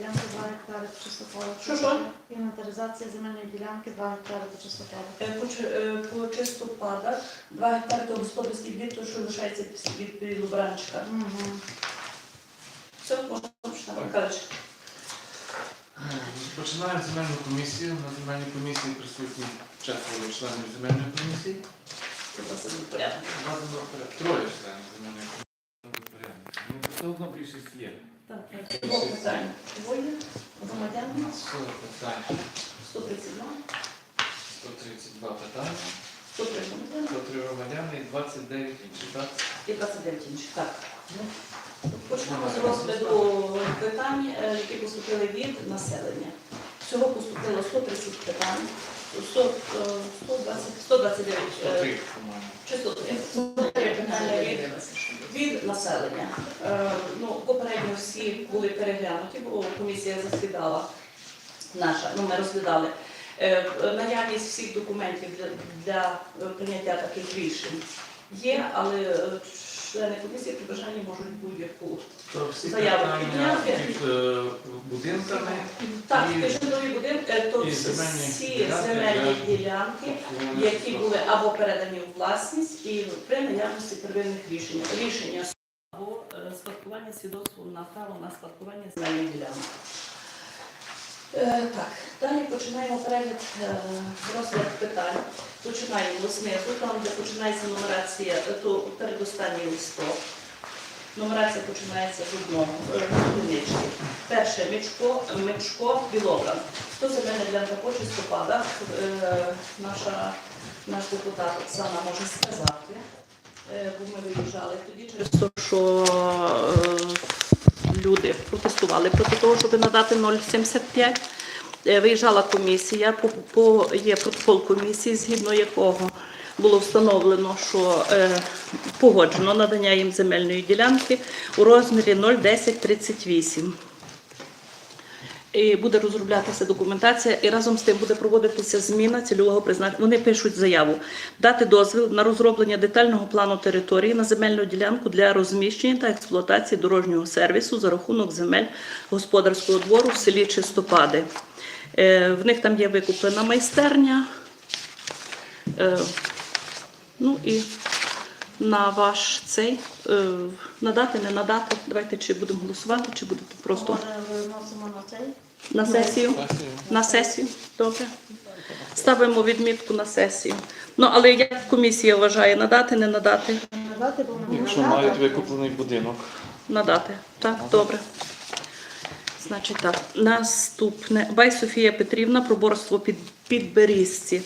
ділянки 2 гектари по чистополу. Що, що? Інвентаризація земельної ділянки 2 гектари по чистополу. Е, По, чи- е, по чистопадах 2 гектари то господарський двір, то що лишається після- від, від Лубранчика. Угу. Все, можна починати. Михайлович. Починаємо земельну комісію. На земельній комісії присутні четверо членів земельної комісії. Це просто не порядок. Бажано порядок. Троє членів земельної комісії. Порядок. Ну, Це одна більшість є. Так, так. Двох питань. Двоє. Громадян. Все питання. 132. 132 питання, 103 громадян. 103 громадяни і 29 інших. Так? І 29 інших. Так. Почнемо з розгляду питань, е, які поступили від населення. Всього поступило 130 питань. 100, е, 120, 129 е, 103, чи 103 103 питання від, від населення. Е, Ну, попередньо всі були переглянуті, бо комісія засідала наша, ну ми розглядали. Е, Наявність всіх документів для, для е, прийняття таких рішень є, але е, члени комісії при бажанні можуть будь-яку. То всі питання підняти. під е, будинками. Так, І- житлові будинки, то і земельні всі ділянки, земельні да. ділянки, які були або передані у власність і при наявності первинних рішень. Рішення або е, спадкування свідоцтвом на право на спадкування земельних ділянок. Е, Так, далі починаємо перегляд е, розгляд питань. Починаємо знизу, там, де починається нумерація, е, то передостанній листок. Нумерація починається з одного одинички. Перше Мичко, Мичко, Білобран. Хто земельна ділянка по чистопадах? Е, Наша наш депутат Оксана може сказати, бо ми виїжджали тоді через те, що люди протестували проти того, щоб надати 0,75. Е, Виїжджала комісія, по, є протокол комісії, згідно якого було встановлено, що е, погоджено надання їм земельної ділянки у розмірі 0,1038. І буде розроблятися документація, і разом з тим буде проводитися зміна цільового призначення. Вони пишуть заяву дати дозвіл на розроблення детального плану території на земельну ділянку для розміщення та експлуатації дорожнього сервісу за рахунок земель господарського двору в селі Чистопади. Е, В них там є викуплена майстерня. Е, Ну і на ваш цей е, надати, не надати. Давайте чи будемо голосувати, чи будете просто Може, виносимо на цей? на сесію. На сесію, добре. Ставимо відмітку на сесію. Ну, але як комісія вважає, надати, не надати? Надати, бо ми Якщо надати. мають викуплений будинок. Надати. Так, добре. Значить так, наступне. Бай Софія Петрівна, проборство під Підберізці.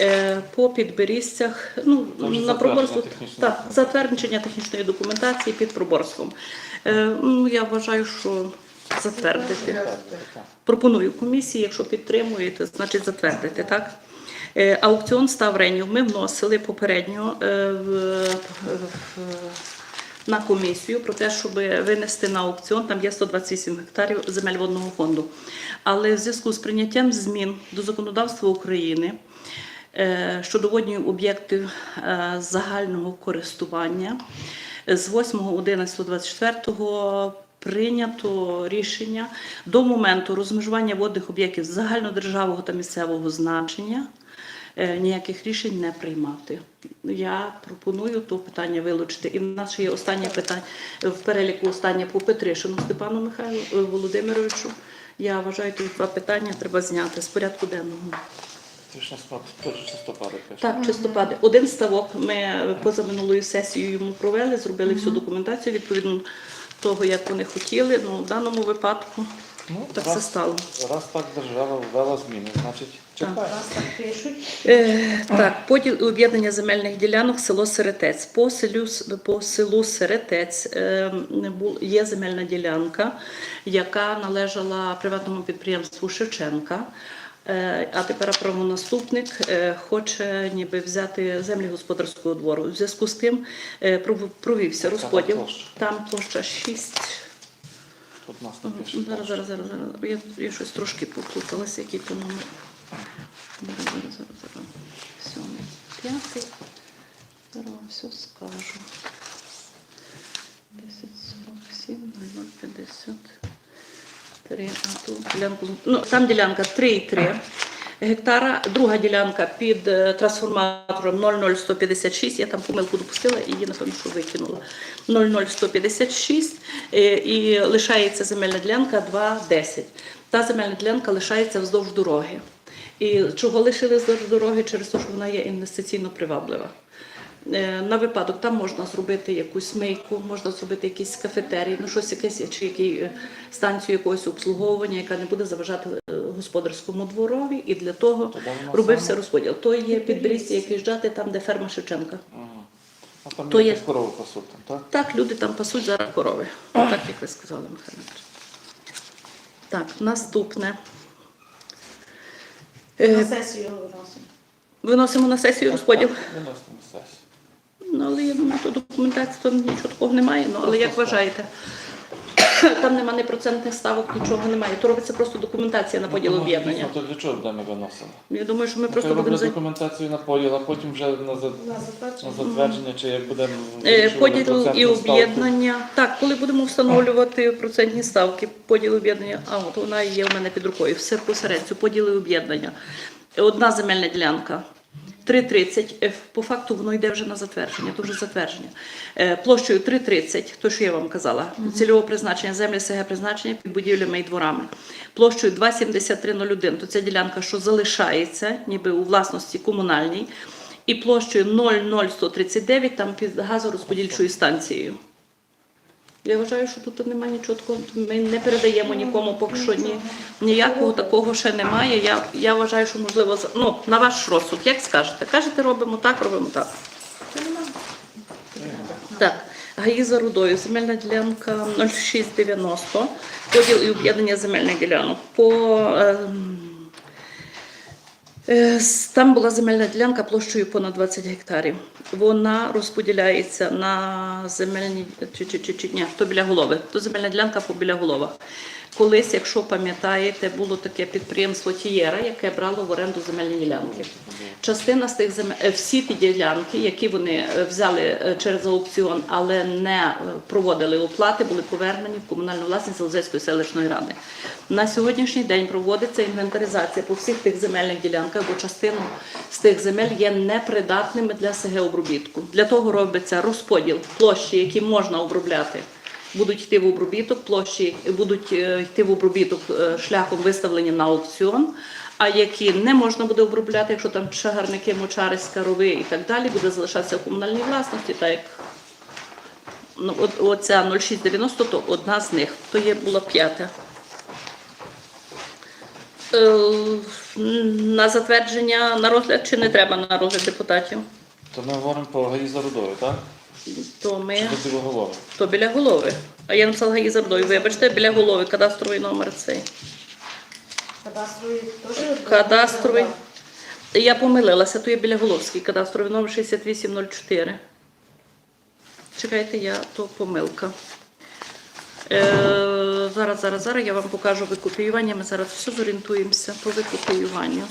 Е, по Підберізцях, ну, Там на проборство, так, затвердження технічної документації під проборством. Е, ну, я вважаю, що затвердити. Пропоную комісії, якщо підтримуєте, значить затвердити, так? Е, Аукціон став ренів. Ми вносили попередньо в- на комісію про те, щоб винести на аукціон. Там є 128 гектарів земель водного фонду. Але в зв'язку з прийняттям змін до законодавства України е, щодо водних об'єктів е, загального користування з 8.11.24 прийнято рішення до моменту розмежування водних об'єктів загальнодержавного та місцевого значення ніяких рішень не приймати. Я пропоную то питання вилучити. І в нас ще є останнє питання в переліку останнє по Петришину Степану Михайлу е, Володимировичу. Я вважаю, ті два питання треба зняти з порядку денного. Це ж чистопади. Так, чистопади. Один ставок ми поза минулою сесією йому провели, зробили всю документацію відповідно того, як вони хотіли. Ну, в даному випадку Ну, так все стало. раз так держава ввела зміни, значить чекає. Раз так пишуть. Е, так, поділ і об'єднання земельних ділянок село Серетець. По селю по селу Серетець е, є земельна ділянка, яка належала приватному підприємству Шевченка. Е, А тепер правонаступник е, хоче ніби взяти землі господарського двору. У зв'язку з тим провівся розподіл. Там площа 6. Тут нас. Зараз, зараз, зараз, зараз. Я, я щось трошки поплуталася, який то номер. Сьомий, п'ятий. Зараз вам все скажу. 1047, 0050. 3, а ту ділянку. Ну, там ділянка 3,3 гектара, друга ділянка під е, трансформатором 00156, я там помилку допустила і її, напевно, що викинула. 00156 е, і лишається земельна ділянка 2,10. Та земельна ділянка лишається вздовж дороги. І чого лишили вздовж дороги? Через те, що вона є інвестиційно приваблива. Е, На випадок там можна зробити якусь мийку, можна зробити якийсь кафетерій, ну щось якесь чи який, е, станцію якогось обслуговування, яка не буде заважати е, господарському дворові, і для того То робився саме? розподіл. То є підберізці, як їжджати там, де ферма Шевченка. Ага. А там То є якісь корови пасуть там, так? Так, люди там пасуть зараз корови. Так, як ви сказали, Михайло. Так, наступне. На Е, сесію виносимо. Виносимо на сесію розподіл. Виносимо на сесію. Ну, але я думаю, то документації там нічого такого немає. Ну, але як вважаєте? Там нема ні процентних ставок, нічого немає. То робиться просто документація на поділ Ну, тому, об'єднання. дійсно, То для чого ми виносили? Я думаю, що ми Просто просто роблять будемо за документацію на поділ, а потім вже на, за- На на затвердження. чи як будемо Е, вирішувати поділ і ставку. об'єднання. Так, коли будемо встановлювати процентні ставки, поділ і об'єднання, а от вона є у мене під рукою. Все посередцю, поділ і об'єднання. Одна земельна ділянка. 3,30, Е, по факту воно йде вже на затвердження, то вже затвердження. Е, Площею 3,30, то що я вам казала, цільового призначення, землі СГ призначення під будівлями і дворами. Площею 2,7301, то ця ділянка, що залишається, ніби у власності комунальній, і площею 00139 там під газорозподільчою станцією. Я вважаю, що тут немає нічого такого. Ми не передаємо нікому поки що ні, ніякого такого ще немає. Я, я вважаю, що можливо ну, на ваш розсуд, як скажете. Кажете, робимо так, робимо так. Так, ГАІ за рудою, земельна ділянка 0690, поділ і об'єднання земельних ділянок. По, Е, Там була земельна ділянка площею понад 20 гектарів. Вона розподіляється на земельні чи, чи, чи, чи ні, то біля голови. То земельна ділянка по біля голова. Колись, якщо пам'ятаєте, було таке підприємство Тієра, яке брало в оренду земельні ділянки. Частина з тих земель, всі ті ділянки, які вони е, взяли е, через аукціон, але не е, проводили оплати, були повернені в комунальну власність Лозецької селищної ради. На сьогоднішній день проводиться інвентаризація по всіх тих земельних ділянках, бо частину з тих земель є непридатними для СГ обробітку. Для того робиться розподіл площі, які можна обробляти. Будуть йти в обробіток, площі будуть е, йти в обробіток е, шляхом виставлення на аукціон, а які не можна буде обробляти, якщо там чагарники, мочари, скарови і так далі, буде залишатися в комунальній власності, так як ну, от, оця 0690, то одна з них, то є була п'ята. Е, На затвердження на розгляд чи не треба на розгляд депутатів? То ми говоримо по ГАІ за рудою, так? То ми до білоголови? то біля голови. А я написала гаї Зардою. Вибачте, біля голови, кадастровий номер цей. Кадастровий теж? Кадастровий. Я помилилася, то є біля Головський, кадастровий номер 6804. Чекайте, я то помилка. Е, зараз, зараз, зараз я вам покажу викопіювання. Ми зараз все зорієнтуємося по викопіюванню.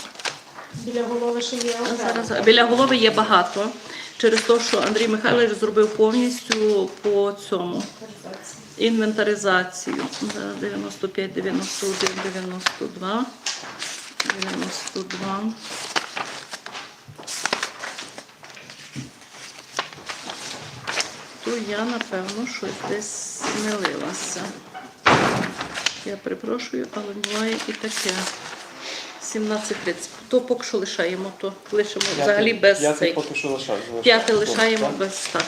Біля голови ще є окремо. Зараз біля голови є багато. Через те, що Андрій Михайлович зробив повністю по цьому інвентаризацію. Зараз 95, 91, 92, 92. То я, напевно, щось десь змилилася. Я перепрошую, але буває і таке. 17.30. То поки що лишаємо, то лишимо взагалі без цей. поки що лишаю. П'яте лишаємо без так.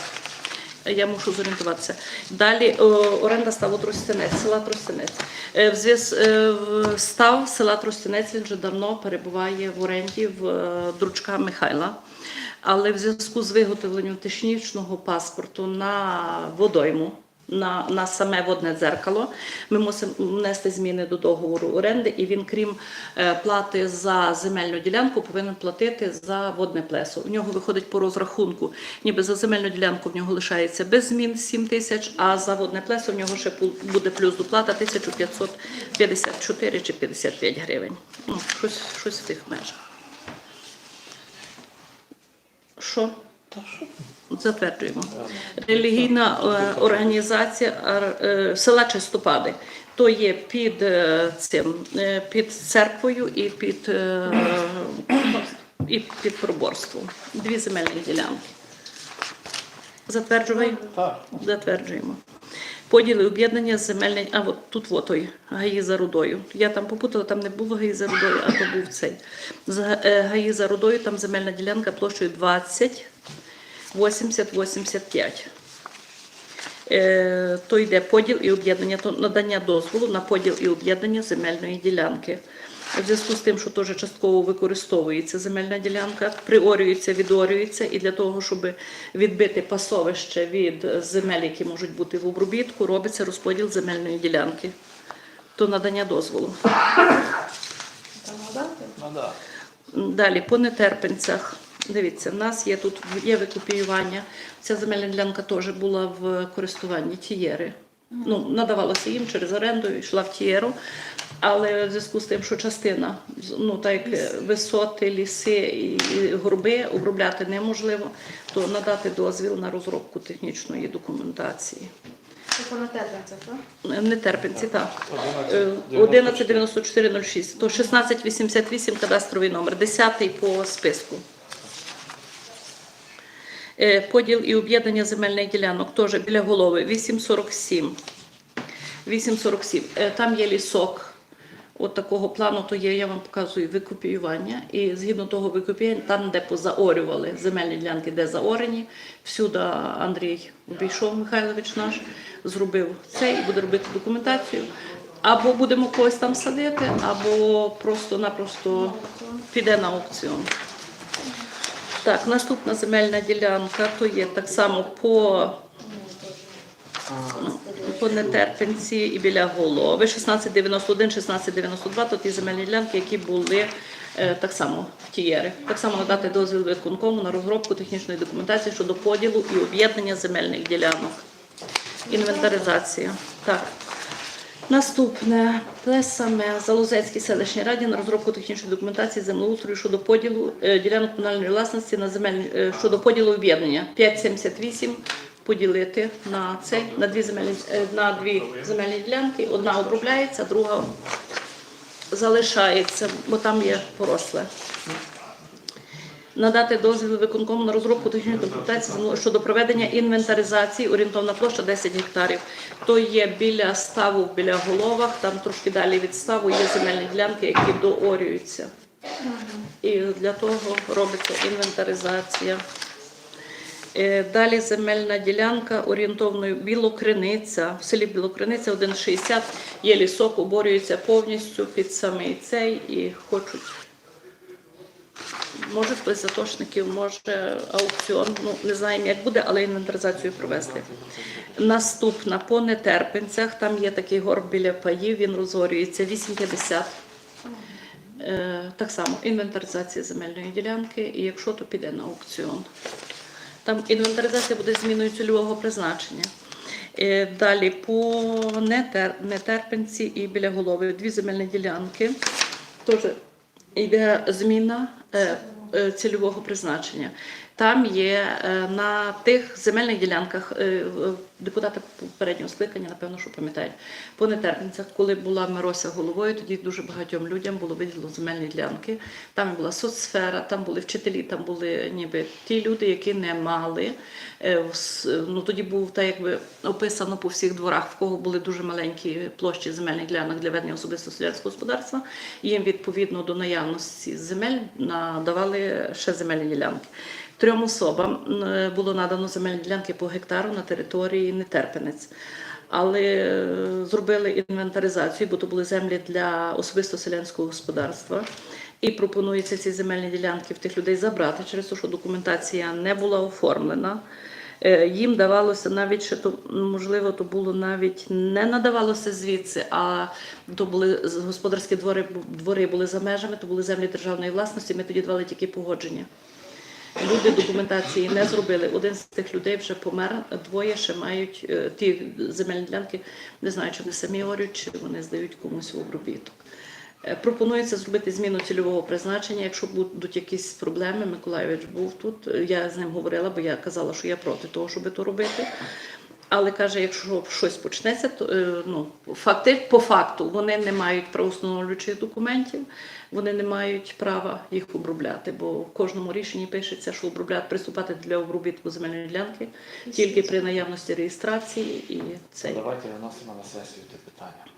Я мушу зорієнтуватися. Далі о, оренда ставу Тростянець, села Тростянець. Е, В зв'яз е, став села Тростянець він вже давно перебуває в оренді в е, дручка Михайла. Але в зв'язку з виготовленням технічного паспорту на водойму, на, на саме водне дзеркало, ми мусимо внести зміни до договору оренди, і він, крім е, плати за земельну ділянку, повинен платити за водне плесо. У нього виходить по розрахунку, ніби за земельну ділянку в нього лишається без змін 7 тисяч, а за водне плесо в нього ще буде плюс доплата 1554 чи 55 гривень. Ну, щось, щось в тих межах. Що? Затверджуємо. Релігійна е, організація е, села Чистопади. То є під е, цим, під церквою і під, і під проборством. Дві земельні ділянки. Затверджуємо? Затверджуємо. Поділи об'єднання земельний, а от тут от той гаї за рудою. Я там попутала, там не було гаї за рудою, а то був цей. З гаї за рудою там земельна ділянка площею 20, 80, 85. Е, то йде поділ і об'єднання, то надання дозволу на поділ і об'єднання земельної ділянки. У зв'язку з тим, що теж частково використовується земельна ділянка, приорюється, відорюється, і для того, щоб відбити пасовище від земель, які можуть бути в обробітку, робиться розподіл земельної ділянки. То надання дозволу. Надати? Далі по нетерпенцях. Дивіться, в нас є тут є викопіювання. Ця земельна ділянка теж була в користуванні тієри. Ну, надавалося їм через оренду, йшла в тієру. Але в зв'язку з тим, що частина, ну так як е, висоти, ліси і горби обробляти неможливо, то надати дозвіл на розробку технічної документації. Це по натерпенцях, так? Нетерпенці, так. 11, 119406, то 1688 кадастровий номер, 10 по списку. Е, Поділ і об'єднання земельних ділянок теж біля голови 847. 847. Е, Там є лісок. От такого плану, то є, я вам показую викопіювання. І згідно того викопіювання, там, де позаорювали земельні ділянки, де заорені, всюди Андрій обійшов Михайлович наш, зробив це і буде робити документацію. Або будемо когось там садити, або просто-напросто піде на аукціон. Так, наступна земельна ділянка, то є так само по, по нетерпенці і біля голови. 1691, 1692, то ті земельні ділянки, які були е, так само в тієри. Так само надати дозвіл виконкому на розробку технічної документації щодо поділу і об'єднання земельних ділянок. Інвентаризація. Так. Наступне те саме Залозецькій селищній раді на розробку технічної документації землеустрою щодо поділу е, ділянок комунальної власності на земельні е, щодо поділу об'єднання 5,78 поділити на цей на дві земельні е, на дві земельні ділянки. Одна обробляється, друга залишається, бо там є поросле. Надати дозвіл виконкому на розробку технічної документації щодо проведення інвентаризації, орієнтовна площа 10 гектарів. То є біля ставу, біля головах, там трошки далі від ставу є земельні ділянки, які доорюються. І для того робиться інвентаризація. Е, Далі земельна ділянка орієнтовною Білокриниця. В селі Білокриниця 1,60 є лісок, оборюється повністю під самий цей і хочуть Може хтось з атошників, може аукціон. Ну не знаємо, як буде, але інвентаризацію провести. Наступна по нетерпенцях. Там є такий горб біля паїв. Він розгорюється 8,50. Е, так само інвентаризація земельної ділянки, і якщо то піде на аукціон. Там інвентаризація буде зміною цільового призначення. Е, Далі по нетер, нетерпенці і біля голови дві земельні ділянки. Теж йде зміна цільового призначення. Там є е, на тих земельних ділянках е, депутати попереднього скликання, напевно, що пам'ятають, по нетерпенцях, коли була Мирося головою, тоді дуже багатьом людям було виділено земельні ділянки. Там була соцсфера, там були вчителі, там були ніби ті люди, які не мали. е, Ну тоді був так, якби описано по всіх дворах, в кого були дуже маленькі площі земельних ділянок для ведення особисто селянського господарства. Їм відповідно до наявності земель надавали ще земельні ділянки. Трьом особам е, було надано земельні ділянки по гектару на території Нетерпенець. Але е, зробили інвентаризацію, бо то були землі для особисто селянського господарства. І пропонується ці земельні ділянки в тих людей забрати через те, що документація не була оформлена. Е, Їм давалося навіть ще то можливо, то було навіть не надавалося звідси, а то були господарські двори, двори були за межами, то були землі державної власності. Ми тоді давали тільки погодження. Люди документації не зробили. Один з тих людей вже помер, двоє ще мають е, ті земельні ділянки. Не знаю, чи вони самі орють, чи вони здають комусь в обробіток. Е, Пропонується зробити зміну цільового призначення. Якщо будуть якісь проблеми, Миколайович був тут. е, Я з ним говорила, бо я казала, що я проти того, щоб то робити. Але каже, якщо щось почнеться, то е, ну, факти, по факту вони не мають правоустановлюючих документів, вони не мають права їх обробляти, бо в кожному рішенні пишеться, що обробляти приступати для обробітку земельної ділянки тільки при наявності реєстрації і цей. Давайте виносимо на сесію те питання.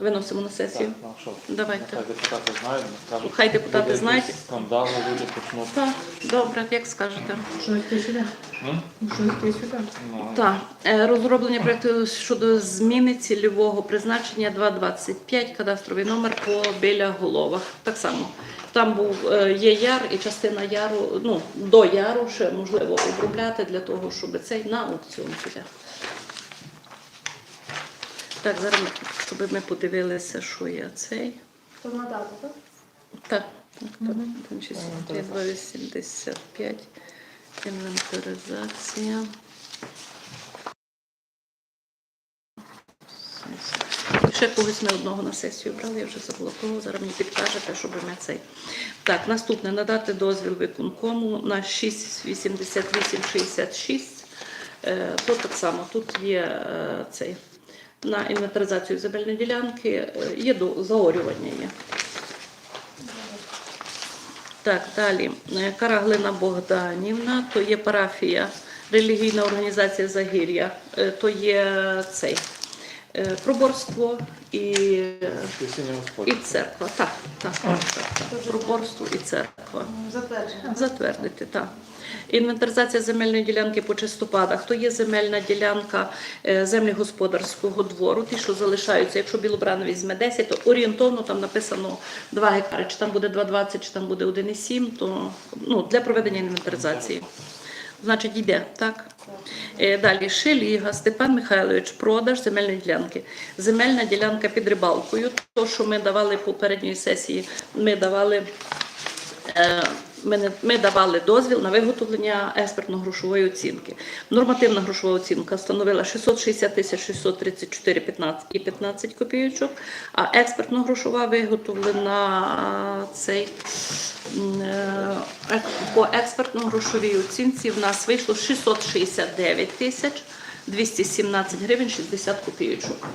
Виносимо на Так, сесію. ну що, Давайте. Нехай депутати знають, скажуть. Хай депутати буде знають. якийсь Скандал, люди почнуть. Так, добре, як скажете. Що йти сюди? М? Що йти сюди? Ну, Так, е, розроблення проєкту щодо зміни цільового призначення 225, кадастровий номер по біля головах. Так само. Там був е, є яр і частина яру, ну до яру ще можливо обробляти для того, щоб цей на аукціон піде. Так, зараз щоб ми подивилися, що є цей. То надати, так? Так, так, так. Там 285. Інвентаризація. Ще когось ми одного на сесію брали, я вже забула кого. Зараз мені підкажете, щоб ми цей. Так, наступне надати дозвіл виконкому на 68866. Е, Тут так само, тут є е, цей на інвентаризацію земельної ділянки, е, є до- заорювання є. Так, далі. Е, Караглина Богданівна, то є парафія, релігійна організація Загір'я, е, то є цей проборство і, і церква. Так, так, так, так. Проборство і церква. Затвердити, так. Інвентаризація земельної ділянки по чистопадах. То є земельна ділянка е, землі господарського двору, ті, що залишаються. Якщо Білобран візьме 10, то орієнтовно там написано 2 гектари. Чи там буде 2,20, чи там буде 1,7, то ну, для проведення інвентаризації. Значить, йде, так? Е, Далі Шеліга, Степан Михайлович, продаж земельної ділянки. Земельна ділянка під рибалкою. То, що ми давали в попередній сесії, ми давали Е, Ми, давали дозвіл на виготовлення експертно-грошової оцінки. Нормативна грошова оцінка становила 660 тисяч 634 15 і 15 копійочок, а експертно-грошова виготовлена цей е, по експертно-грошовій оцінці в нас вийшло 669 тисяч 217 гривень 60 копійочок.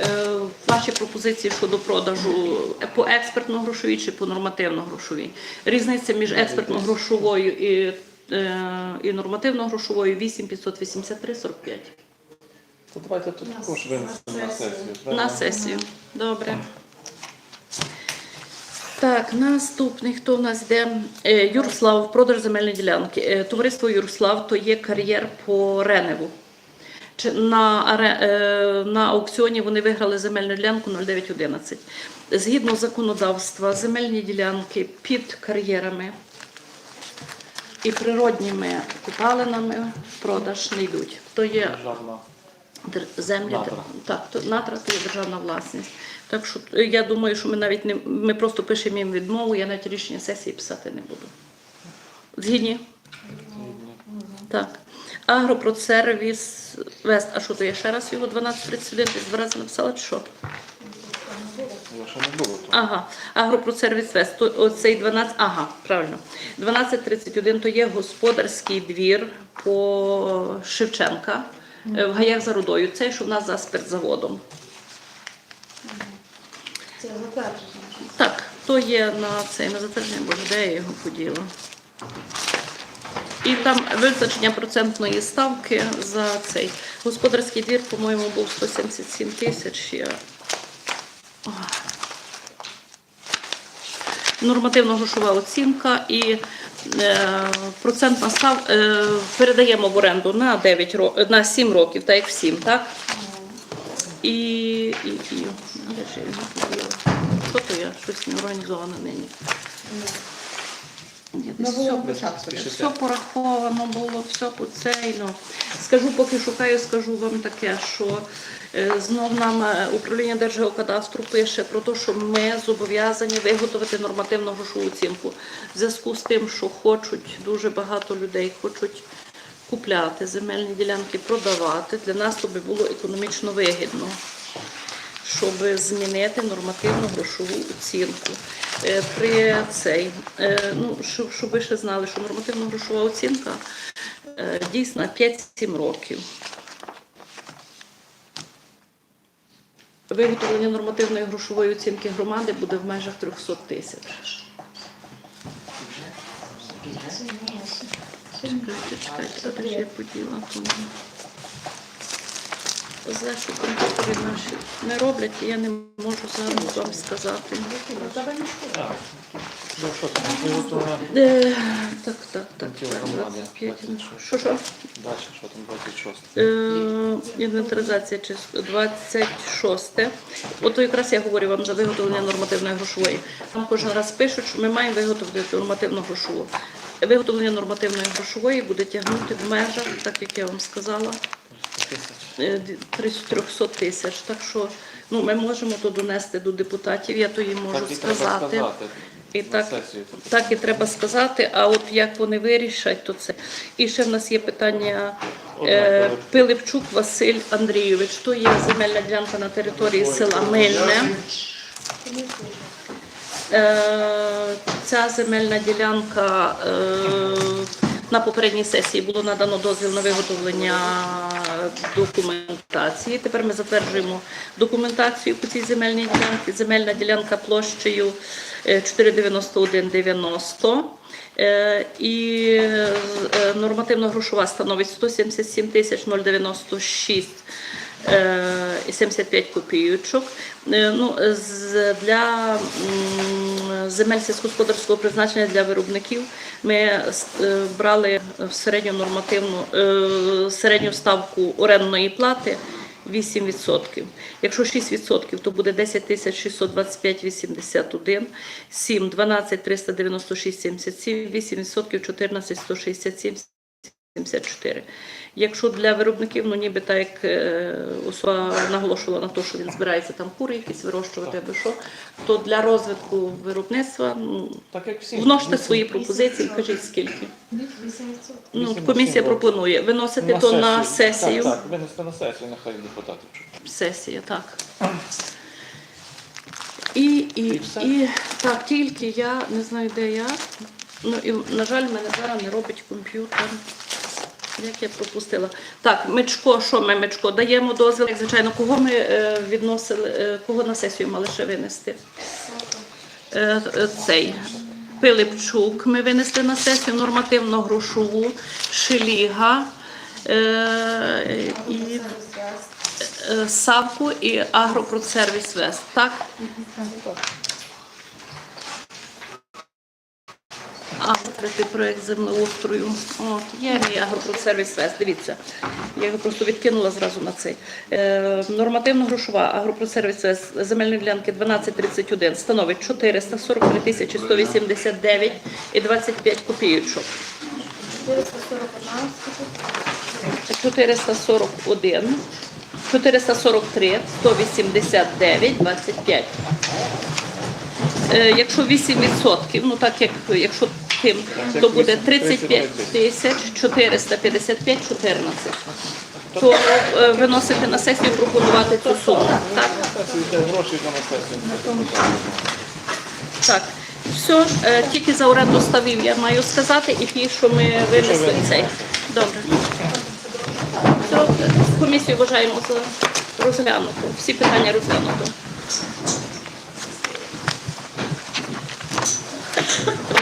Е, Ваші пропозиції щодо продажу по експертно-грошовій чи по нормативно-грошовій. Різниця між експертно-грошовою і, е, і нормативно-грошовою 8 583 45. То давайте тут На також винесемо на сесію. На сесію. Добре. Так, наступний, хто в нас йде? Е, Юрслав, продаж земельної ділянки. Е, Товариство Юрслав то є кар'єр по Реневу. Чи- На, аре- е, на аукціоні вони виграли земельну ділянку 0911. Згідно законодавства, земельні ділянки під кар'єрами і природніми купалинами в продаж не йдуть. То є. Землі так, то натра це є державна власність. Так що е, я думаю, що ми навіть не ми просто пишемо їм відмову, я навіть рішення сесії писати не буду. Згідні? Так. Агропродсервіс Вест. А що то я ще раз його 1231 десь два рази написала, чи що? Ага, Агропродсервіс Вест. Оцей 12, ага, правильно. 1231 то є господарський двір по Шевченка е, в гаях за рудою. Цей, що в нас за спиртзаводом. Це затверджено. Так, то є на цей на затвердження, боже, де я його поділа. І там визначення процентної ставки за цей. Господарський двір, по-моєму, був 177 тисяч. Нормативно-грошова оцінка і е, процентна став е, передаємо в оренду на 9 ро- на 7 років, так як всім, так? І, і, і? Що то я? Щось не організовано нині. Ні, десь все, все пораховано було, все по цей. Ну. Скажу, поки шукаю, скажу вам таке, що е, знов нам е, управління Держгеокадастру пише про те, що ми зобов'язані виготовити нормативну грошову оцінку. В зв'язку з тим, що хочуть дуже багато людей, хочуть купляти земельні ділянки, продавати. Для нас то би було економічно вигідно щоб змінити нормативну грошову оцінку. Е, при цей, е, ну, Щоб ви ще знали, що нормативна грошова оцінка е, дійсна 5-7 років. Виготовлення нормативної грошової оцінки громади буде в межах 300 тисяч. Чекайте, чекайте, а я поділа? Що комп'ютери наші не роблять, і я не можу зараз вам сказати. Там? Е, так, так, так. Тіло громади. 25. 26. Що, що? Далі, що там 26? Е, інвентаризація чис- 26. От якраз я говорю вам за виготовлення нормативної грошової. Нам кожен раз пишуть, що ми маємо виготовити нормативну грошову. Виготовлення нормативної грошової буде тягнути в межах, так як я вам сказала, 300 тисяч. Так що ну, ми можемо то донести до депутатів, я то їм можу Так і треба сказати. сказати. І так, так і треба сказати, а от як вони вирішать, то це. І ще в нас є питання е, Пилипчук Василь Андрійович. То є земельна ділянка на території села Мильне. Е, Ця земельна ділянка е, на попередній сесії було надано дозвіл на виготовлення документації. Тепер ми затверджуємо документацію по цій земельній ділянці. Земельна ділянка площею е, 491,90. Е, І е, нормативно-грошова становить 177 тисяч 096 е, і 75 копійочок. Е, Ну, для земель сільськогосподарського призначення для виробників ми е, брали середню нормативну е, середню ставку орендної плати 8%. Якщо 6%, то буде 10 тисяч 625,81, 7 – 12 396,77, 8% 14 167 74. Якщо для виробників, ну ніби так як е, особа наголошувала на те, що він збирається там кури якісь вирощувати або що, то для розвитку виробництва ну, Так як всі. вносите свої пропозиції, кажіть скільки. Ну, комісія пропонує виносити то на сесію. Так, так, винести на сесію, нехай депутати. чують. Сесія, так. І, і, І і так, тільки я не знаю, де я. Ну і на жаль, мене зараз не робить комп'ютер. Як я пропустила. Так, Мечко, що ми Мечко? Даємо дозвіл, як звичайно, кого ми е, відносили, е, кого на сесію мали ще винести? Е, цей Пилипчук ми винесли на сесію нормативно-грошову, Шеліга і Савку і Агропродсервіс Вест. Так? А, третій проєкт землеустрою. От, є мій агропродсервіс Вест, дивіться. Я його просто відкинула зразу на цей. Е, нормативно-грошова агропродсервіс Вест земельної ділянки 1231 становить 443 тисячі 189 і 25 копійочок. 441 441, 443, 189, 25. Е, Якщо 8%, ну так як якщо тим, то буде 35 тисяч 455, 14. То е, виносити на сесію пропонувати цю суму. Так, так. Все, е, тільки за оренду ставів я маю сказати, і ті, що ми винесли цей. Добре. Все, комісію вважаємо за розглянуто. Всі питання розглянуто.